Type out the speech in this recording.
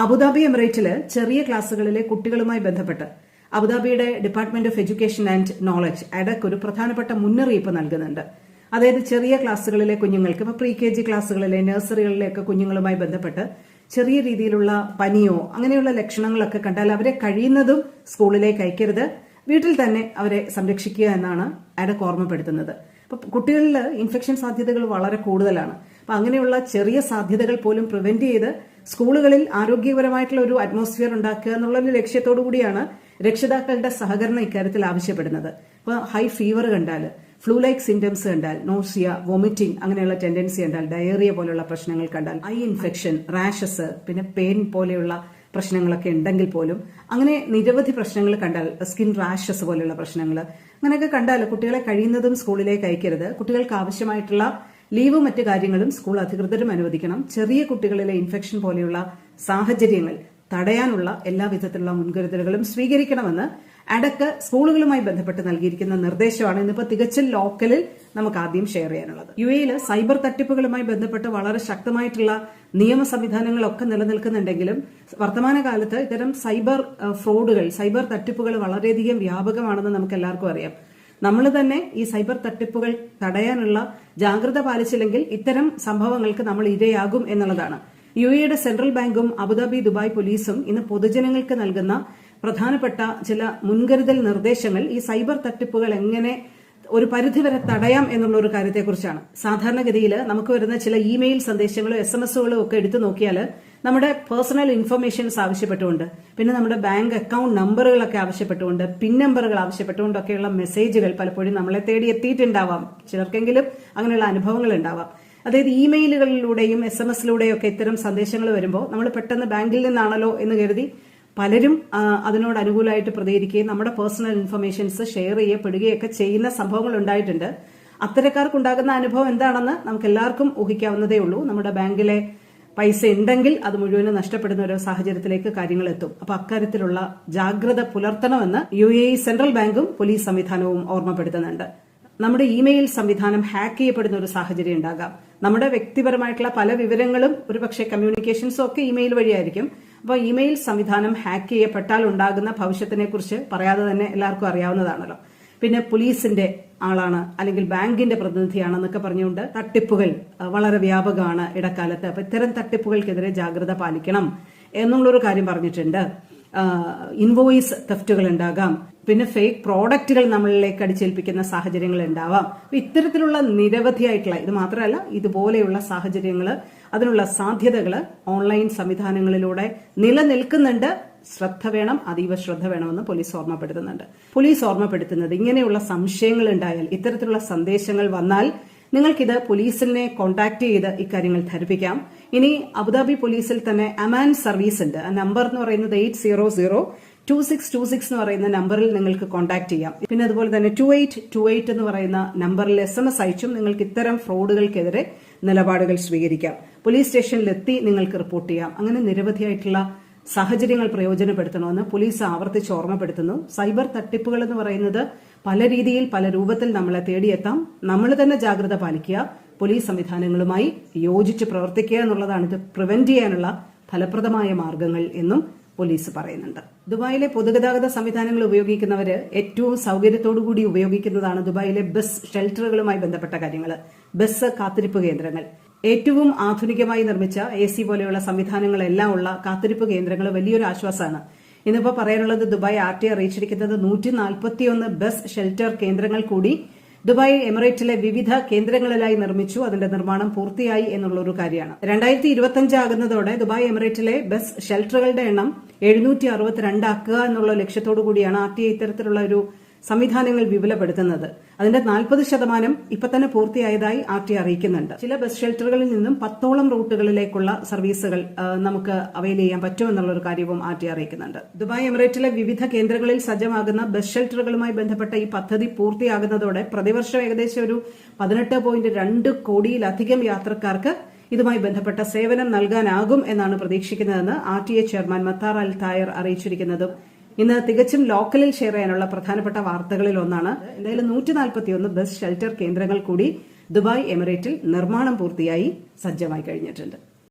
Abu Dhabi എമിറേറ്റിൽ ചെറിയ ക്ലാസ്സുകളിലെ കുട്ടികളുമായി ബന്ധപ്പെട്ട് അബുദാബിയുടെ department of education and knowledge ADEK ഒരു പ്രധാനപ്പെട്ട മുന്നറിയിപ്പ് നൽകുന്നുണ്ട്. അതായത് ചെറിയ ക്ലാസ്സുകളിലെ കുഞ്ഞുങ്ങൾക്ക് ഇപ്പൊ പ്രീ കെ ജി ക്ലാസ്സുകളിലെ നഴ്സറികളിലെയൊക്കെ കുഞ്ഞുങ്ങളുമായി ബന്ധപ്പെട്ട് ചെറിയ രീതിയിലുള്ള പനിയോ അങ്ങനെയുള്ള ലക്ഷണങ്ങളൊക്കെ കണ്ടാൽ അവരെ കഴിയുന്നതും സ്കൂളിലേക്ക് അയക്കരുത്. വീട്ടിൽ തന്നെ അവരെ സംരക്ഷിക്കുക എന്നാണ് അഡക് ഓർമ്മപ്പെടുത്തുന്നത്. കുട്ടികളിൽ ഇൻഫെക്ഷൻ സാധ്യതകൾ വളരെ കൂടുതലാണ്. അപ്പൊ അങ്ങനെയുള്ള ചെറിയ സാധ്യതകൾ പോലും പ്രിവെന്റ് ചെയ്ത് സ്കൂളുകളിൽ ആരോഗ്യപരമായിട്ടുള്ള ഒരു അറ്റ്മോസ്ഫിയർ ഉണ്ടാക്കുക എന്നുള്ള ഒരു ലക്ഷ്യത്തോടു കൂടിയാണ് രക്ഷിതാക്കളുടെ സഹകരണം ഇക്കാര്യത്തിൽ ആവശ്യപ്പെടുന്നത്. ഇപ്പൊ ഹൈ ഫീവർ കണ്ടാൽ ഫ്ലൂ ലൈക്ക് സിംറ്റംസ് കണ്ടാൽ നോസിയ വൊമിറ്റിംഗ് അങ്ങനെയുള്ള ടെൻഡൻസി കണ്ടാൽ ഡയറിയ പോലെയുള്ള പ്രശ്നങ്ങൾ കണ്ടാൽ ഐ ഇൻഫെക്ഷൻ റാഷസ് പിന്നെ പെയിൻ പോലെയുള്ള പ്രശ്നങ്ങളൊക്കെ ഉണ്ടെങ്കിൽ പോലും അങ്ങനെ നിരവധി പ്രശ്നങ്ങൾ കണ്ടാൽ സ്കിൻ റാഷസ് പോലെയുള്ള പ്രശ്നങ്ങൾ അങ്ങനെയൊക്കെ കണ്ടാൽ കുട്ടികളെ കഴിയുന്നതും സ്കൂളിലേക്ക് അയക്കരുത്. കുട്ടികൾക്ക് ആവശ്യമായിട്ടുള്ള ലീവ് മറ്റു കാര്യങ്ങളും സ്കൂൾ അധികൃതരും അനുവദിക്കണം. ചെറിയ കുട്ടികളിലെ ഇൻഫെക്ഷൻ പോലെയുള്ള സാഹചര്യങ്ങൾ തടയാനുള്ള എല്ലാവിധത്തിലുള്ള മുൻകരുതലുകളും സ്വീകരിക്കണമെന്ന് അടക്ക് സ്കൂളുകളുമായി ബന്ധപ്പെട്ട് നൽകിയിരിക്കുന്ന നിർദ്ദേശമാണ്. ഇന്നിപ്പോൾ തികച്ചും ലോക്കലിൽ നമുക്ക് ആദ്യം ഷെയർ ചെയ്യാനുള്ളത്. യു എയിൽ സൈബർ തട്ടിപ്പുകളുമായി ബന്ധപ്പെട്ട് വളരെ ശക്തമായിട്ടുള്ള നിയമ സംവിധാനങ്ങളൊക്കെ നിലനിൽക്കുന്നുണ്ടെങ്കിലും വർത്തമാനകാലത്ത് ഇത്തരം സൈബർ ഫ്രോഡുകൾ സൈബർ തട്ടിപ്പുകൾ വളരെയധികം വ്യാപകമാണെന്ന് നമുക്ക് എല്ലാവർക്കും അറിയാം. നമ്മൾ തന്നെ ഈ സൈബർ തട്ടിപ്പുകൾ തടയാനുള്ള ജാഗ്രത പാലിച്ചില്ലെങ്കിൽ ഇത്തരം സംഭവങ്ങൾക്ക് നമ്മൾ ഇരയാകും എന്നുള്ളതാണ്. യു എയുടെ സെൻട്രൽ ബാങ്കും അബുദാബി ദുബായ് പോലീസും ഇന്ന് പൊതുജനങ്ങൾക്ക് നൽകുന്ന പ്രധാനപ്പെട്ട ചില മുൻകരുതൽ നിർദ്ദേശങ്ങൾ ഈ സൈബർ തട്ടിപ്പുകൾ എങ്ങനെ ഒരു പരിധിവരെ തടയാം എന്നുള്ള ഒരു കാര്യത്തെക്കുറിച്ചാണ്. സാധാരണഗതിയിൽ നമുക്ക് വരുന്ന ചില ഇമെയിൽ സന്ദേശങ്ങളോ എസ് എം ഒക്കെ എടുത്തു നോക്കിയാൽ നമ്മുടെ പേഴ്സണൽ ഇൻഫർമേഷൻസ് ആവശ്യപ്പെട്ടുകൊണ്ട് പിന്നെ നമ്മുടെ ബാങ്ക് അക്കൗണ്ട് നമ്പറുകളൊക്കെ ആവശ്യപ്പെട്ടുകൊണ്ട് പിൻ നമ്പറുകൾ ആവശ്യപ്പെട്ടുകൊണ്ടൊക്കെയുള്ള മെസ്സേജുകൾ പലപ്പോഴും നമ്മളെ തേടി എത്തിയിട്ടുണ്ടാവാം. ചിലർക്കെങ്കിലും അങ്ങനെയുള്ള അനുഭവങ്ങൾ ഉണ്ടാവാം. അതായത് ഇമെയിലുകളിലൂടെയും എസ് എം എസിലൂടെയും ഒക്കെ ഇത്തരം സന്ദേശങ്ങൾ വരുമ്പോൾ നമ്മൾ പെട്ടെന്ന് ബാങ്കിൽ നിന്നാണല്ലോ എന്ന് കരുതി പലരും അതിനോട് അനുകൂലമായിട്ട് പ്രതികരിക്കുകയും നമ്മുടെ പേഴ്സണൽ ഇൻഫർമേഷൻസ് ഷെയർ ചെയ്യപ്പെടുകയൊക്കെ ചെയ്യുന്ന സംഭവങ്ങൾ ഉണ്ടായിട്ടുണ്ട്. അത്തരക്കാർക്കുണ്ടാകുന്ന അനുഭവം എന്താണെന്ന് നമുക്ക് എല്ലാവർക്കും ഊഹിക്കാവുന്നതേ ഉള്ളൂ. നമ്മുടെ ബാങ്കിലെ പൈസ ഉണ്ടെങ്കിൽ അത് മുഴുവനും നഷ്ടപ്പെടുന്ന ഒരു സാഹചര്യത്തിലേക്ക് കാര്യങ്ങൾ എത്തും. അപ്പൊ അക്കാര്യത്തിലുള്ള ജാഗ്രത പുലർത്തണമെന്ന് യു എ സെൻട്രൽ ബാങ്കും പോലീസ് സംവിധാനവും ഓർമ്മപ്പെടുത്തുന്നുണ്ട്. നമ്മുടെ ഇമെയിൽ സംവിധാനം ഹാക്ക് ചെയ്യപ്പെടുന്ന ഒരു സാഹചര്യം ഉണ്ടാകാം. നമ്മുടെ വ്യക്തിപരമായിട്ടുള്ള പല വിവരങ്ങളും ഒരുപക്ഷെ കമ്മ്യൂണിക്കേഷൻസും ഒക്കെ ഇമെയിൽ വഴിയായിരിക്കും. അപ്പോൾ ഇമെയിൽ സംവിധാനം ഹാക്ക് ചെയ്യപ്പെട്ടാൽ ഉണ്ടാകുന്ന ഭവിഷ്യത്തിനെ കുറിച്ച് പറയാതെ തന്നെ എല്ലാവർക്കും അറിയാവുന്നതാണല്ലോ. പിന്നെ പോലീസിന്റെ ആളാണ് അല്ലെങ്കിൽ ബാങ്കിന്റെ പ്രതിനിധിയാണ് എന്നൊക്കെ പറഞ്ഞുകൊണ്ട് തട്ടിപ്പുകൾ വളരെ വ്യാപകമാണ് ഇടക്കാലത്ത്. അപ്പൊ ഇത്തരം തട്ടിപ്പുകൾക്കെതിരെ ജാഗ്രത പാലിക്കണം എന്നുള്ളൊരു കാര്യം പറഞ്ഞിട്ടുണ്ട്. ഇൻവോയിസ് തെഫ്റ്റുകൾ ഉണ്ടാകാം. പിന്നെ ഫേക്ക് പ്രോഡക്റ്റുകൾ നമ്മളിലേക്ക് അടിച്ചേൽപ്പിക്കുന്ന സാഹചര്യങ്ങൾ ഉണ്ടാവാം. ഇത്തരത്തിലുള്ള നിരവധിയായിട്ടുള്ള ഇത് മാത്രമല്ല ഇതുപോലെയുള്ള സാഹചര്യങ്ങൾ അതിനുള്ള സാധ്യതകൾ ഓൺലൈൻ സംവിധാനങ്ങളിലൂടെ നിലനിൽക്കുന്നുണ്ട്. ശ്രദ്ധ വേണം അതീവ ശ്രദ്ധ വേണമെന്ന് പോലീസ് ഓർമ്മപ്പെടുത്തുന്നുണ്ട്. പോലീസ് ഓർമ്മപ്പെടുത്തുന്നത് ഇങ്ങനെയുള്ള സംശയങ്ങൾ ഉണ്ടായാൽ ഇത്തരത്തിലുള്ള സന്ദേശങ്ങൾ വന്നാൽ നിങ്ങൾക്കിത് പോലീസിനെ കോൺടാക്ട് ചെയ്ത് ഇക്കാര്യങ്ങൾ ധരിപ്പിക്കാം. ഇനി അബുദാബി പോലീസിൽ തന്നെ അമാൻ സർവീസ് ഉണ്ട്. ആ നമ്പർ എന്ന് പറയുന്നത് eight zero zero two six two six എന്ന് പറയുന്ന നമ്പറിൽ നിങ്ങൾക്ക് കോൺടാക്ട് ചെയ്യാം. പിന്നെ അതുപോലെ തന്നെ ടു എയ്റ്റ് ടു എയ്റ്റ് എന്ന് പറയുന്ന നമ്പറിൽ എസ് എം എസ് അയച്ചും നിങ്ങൾക്ക് ഇത്തരം ഫ്രോഡുകൾക്കെതിരെ നിലപാടുകൾ സ്വീകരിക്കാം. പോലീസ് സ്റ്റേഷനിലെത്തി നിങ്ങൾക്ക് റിപ്പോർട്ട് ചെയ്യാം. അങ്ങനെ നിരവധിയായിട്ടുള്ള സാഹചര്യങ്ങൾ പ്രയോജനപ്പെടുത്തണമെന്ന് പോലീസ് ആവർത്തിച്ച് ഓർമ്മപ്പെടുത്തുന്നു. സൈബർ തട്ടിപ്പുകൾ എന്ന് പറയുന്നത് പല രീതിയിൽ പല രൂപത്തിൽ നമ്മളെ തേടിയെത്താം. നമ്മൾ തന്നെ ജാഗ്രത പാലിക്കുക. പോലീസ് സംവിധാനങ്ങളുമായി യോജിച്ച് പ്രവർത്തിക്കുക എന്നുള്ളതാണ് ഇത് പ്രിവെന്റ് ചെയ്യാനുള്ള ഫലപ്രദമായ മാർഗങ്ങൾ എന്നും പോലീസ് പറയുന്നുണ്ട്. ദുബായിലെ പൊതുഗതാഗത സംവിധാനങ്ങൾ ഉപയോഗിക്കുന്നവർ ഏറ്റവും സൗകര്യത്തോടു കൂടി ഉപയോഗിക്കുന്നതാണ് ദുബായിലെ ബസ് ഷെൽട്ടറുകളുമായി ബന്ധപ്പെട്ട കാര്യങ്ങൾ ബസ് കാത്തിരിപ്പ് കേന്ദ്രങ്ങൾ. ഏറ്റവും ആധുനികമായി നിർമ്മിച്ച എ സി പോലെയുള്ള സംവിധാനങ്ങളെല്ലാം ഉള്ള കാത്തിരിപ്പ് കേന്ദ്രങ്ങൾ വലിയൊരു ആശ്വാസമാണ്. ഇന്നിപ്പോ പറയാനുള്ളത് ദുബായ് ആർ ടി അറിയിച്ചിരിക്കുന്നത് നൂറ്റി നാൽപ്പത്തിയൊന്ന് ബസ് ഷെൽട്ടർ കേന്ദ്രങ്ങൾ കൂടി ദുബായ് എമിറേറ്റിലെ വിവിധ കേന്ദ്രങ്ങളിലായി നിർമ്മിച്ചു. അതിന്റെ നിർമ്മാണം പൂർത്തിയായി എന്നുള്ള ഒരു കാര്യമാണ്. രണ്ടായിരത്തി ഇരുപത്തിയഞ്ച് ആകുന്നതോടെ ദുബായ് എമിറേറ്റിലെ ബസ് ഷെൽട്ടറുകളുടെ എണ്ണം എഴുന്നൂറ്റി അറുപത്തിരണ്ടാക്കുക എന്നുള്ള ലക്ഷ്യത്തോടു കൂടിയാണ് ആർ ടി ഇത്തരത്തിലുള്ള ഒരു സംവിധാനങ്ങൾ വിപുലപ്പെടുത്തുന്നത്. അതിന്റെ നാൽപ്പത് ശതമാനം ഇപ്പൊ തന്നെ പൂർത്തിയായതായി ആർ ടി അറിയിക്കുന്നുണ്ട്. ചില ബസ് ഷെൽട്ടറുകളിൽ നിന്നും പത്തോളം റൂട്ടുകളിലേക്കുള്ള സർവീസുകൾ നമുക്ക് അവൈൽ ചെയ്യാൻ പറ്റുമെന്നുള്ള ഒരു കാര്യവും ആർ ടി അറിയിക്കുന്നുണ്ട്. ദുബായ് എമിറേറ്റിലെ വിവിധ കേന്ദ്രങ്ങളിൽ സജ്ജമാകുന്ന ബസ് ഷെൽട്ടറുകളുമായി ബന്ധപ്പെട്ട ഈ പദ്ധതി പൂർത്തിയാകുന്നതോടെ പ്രതിവർഷം ഏകദേശം ഒരു പതിനെട്ട് പോയിന്റ് രണ്ട് കോടിയിലധികം യാത്രക്കാർക്ക് ഇതുമായി ബന്ധപ്പെട്ട സേവനം നൽകാനാകും എന്നാണ് പ്രതീക്ഷിക്കുന്നതെന്ന് R T A chairman Mattar Al Tayer അറിയിച്ചിരിക്കുന്നതും. ഇന്ന് തികച്ചും ലോക്കലിൽ ഷെയർ ചെയ്യാനുള്ള പ്രധാനപ്പെട്ട വാർത്തകളിൽ ഒന്നാണ്. എന്തായാലും നൂറ്റി നാൽപ്പത്തിയൊന്ന് ബസ് ഷെൽട്ടർ കേന്ദ്രങ്ങൾ കൂടി ദുബായ് എമിറേറ്റിൽ നിർമ്മാണം പൂർത്തിയായി സജ്ജമായി കഴിഞ്ഞിട്ടുണ്ട്.